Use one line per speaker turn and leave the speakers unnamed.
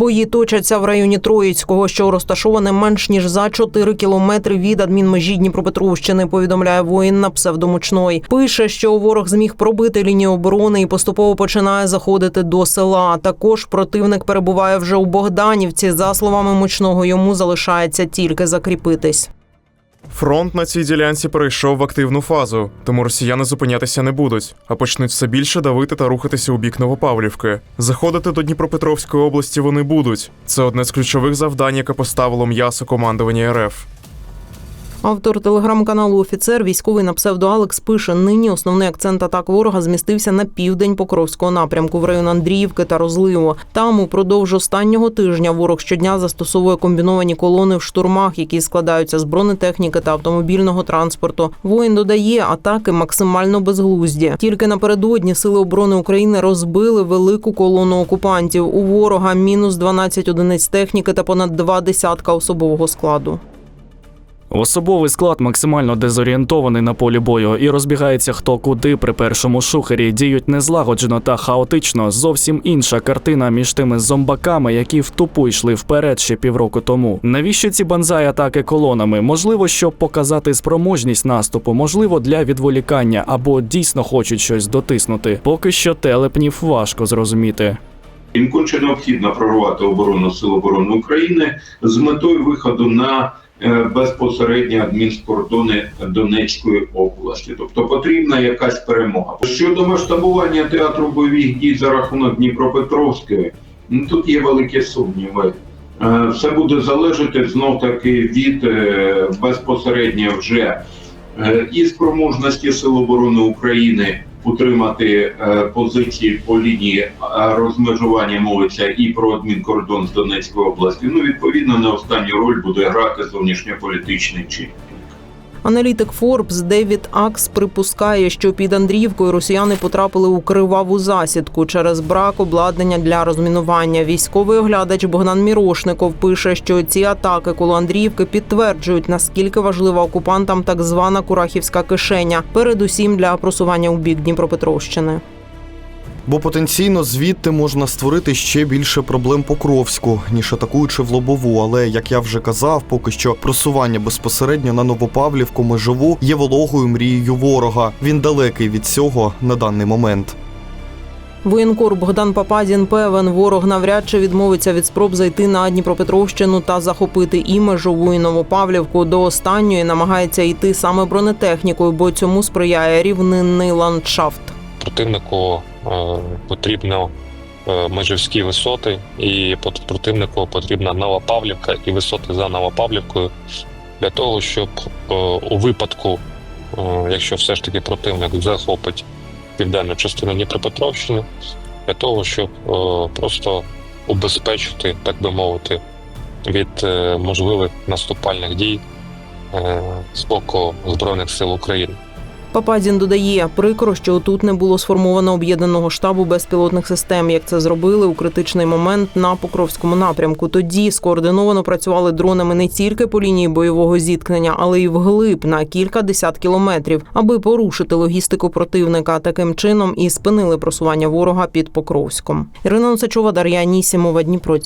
Бої точаться в районі Троїцького, що розташоване менш ніж за 4 кілометри від адмінмежі Дніпропетровщини. Повідомляє воїн на псевдомучной. Пише, що ворог зміг пробити лінію оборони і поступово починає заходити до села. Також противник перебуває вже у Богданівці. За словами мучного, йому залишається тільки закріпитись.
Фронт на цій ділянці перейшов в активну фазу, тому росіяни зупинятися не будуть, а почнуть все більше давити та рухатися у бік Новопавлівки. Заходити до Дніпропетровської області вони будуть. Це одне з ключових завдань, яке поставило м'ясо командування РФ.
Автор телеграм-каналу Офіцер військовий на псевдо Алекс пише: нині основний акцент атак ворога змістився на південь Покровського напрямку в район Андріївки та Розливо. Там упродовж останнього тижня ворог щодня застосовує комбіновані колони в штурмах, які складаються з бронетехніки та автомобільного транспорту. Воїн додає, атаки максимально безглузді. Тільки напередодні сили оборони України розбили велику колону окупантів. У ворога мінус 12 одиниць техніки та понад два десятка особового складу.
Особовий склад максимально дезорієнтований на полі бою і розбігається хто куди при першому шухері. Діють незлагоджено та хаотично. Зовсім інша картина між тими зомбаками, які в тупу йшли вперед ще півроку тому. Навіщо ці банзай атаки колонами? Можливо, щоб показати спроможність наступу, можливо, для відволікання або дійсно хочуть щось дотиснути. Поки що телепнів важко зрозуміти.
Їм конче необхідно прорвати оборону Сил оборони України з метою виходу на е, безпосередні адмінкордони Донецької області. Тобто потрібна якась перемога. Щодо масштабування театру бойових дій за рахунок Дніпропетровської, ну, тут є великі сумніви. Е, Все буде залежати знов таки від е, безпосередньо вже і спроможності Сил оборони України утримати е, позиції по лінії е, розмежування мовиться і про адмінкордон з Донецької області. Ну відповідно на останню роль буде грати зовнішньополітичний чинник.
Аналітик Форбс Девід Акс припускає, що під Андріївкою росіяни потрапили у криваву засідку через брак обладнання для розмінування. Військовий оглядач Богдан Мірошников пише, що ці атаки коло Андріївки підтверджують наскільки важлива окупантам так звана Курахівська кишеня, передусім для просування у бік Дніпропетровщини.
Бо потенційно звідти можна створити ще більше проблем Покровську, ніж атакуючи в лобову. Але як я вже казав, поки що просування безпосередньо на Новопавлівку межову є вологою мрією ворога. Він далекий від цього на даний момент.
Воєнкор Богдан Папазін певен, ворог навряд чи відмовиться від спроб зайти на Дніпропетровщину та захопити і межову і Новопавлівку. До останньої намагається йти саме бронетехнікою, бо цьому сприяє рівнинний ландшафт.
противнику потрібно е, межівські висоти, і противнику потрібна Новопавлівка і висоти за Новопавлівкою для того, щоб е, у випадку, е, якщо все ж таки противник захопить південну частину Дніпропетровщини, для того, щоб е, просто убезпечити, так би мовити, від е, можливих наступальних дій е, з боку Збройних сил України.
Папазін додає, прикро, що тут не було сформовано об'єднаного штабу безпілотних систем, як це зробили у критичний момент на Покровському напрямку. Тоді скоординовано працювали дронами не тільки по лінії бойового зіткнення, але й вглиб на кілька десят кілометрів, аби порушити логістику противника. Таким чином і спинили просування ворога під Покровськом. Ірина Носачова, Дар'я Нісімова, Дніпро.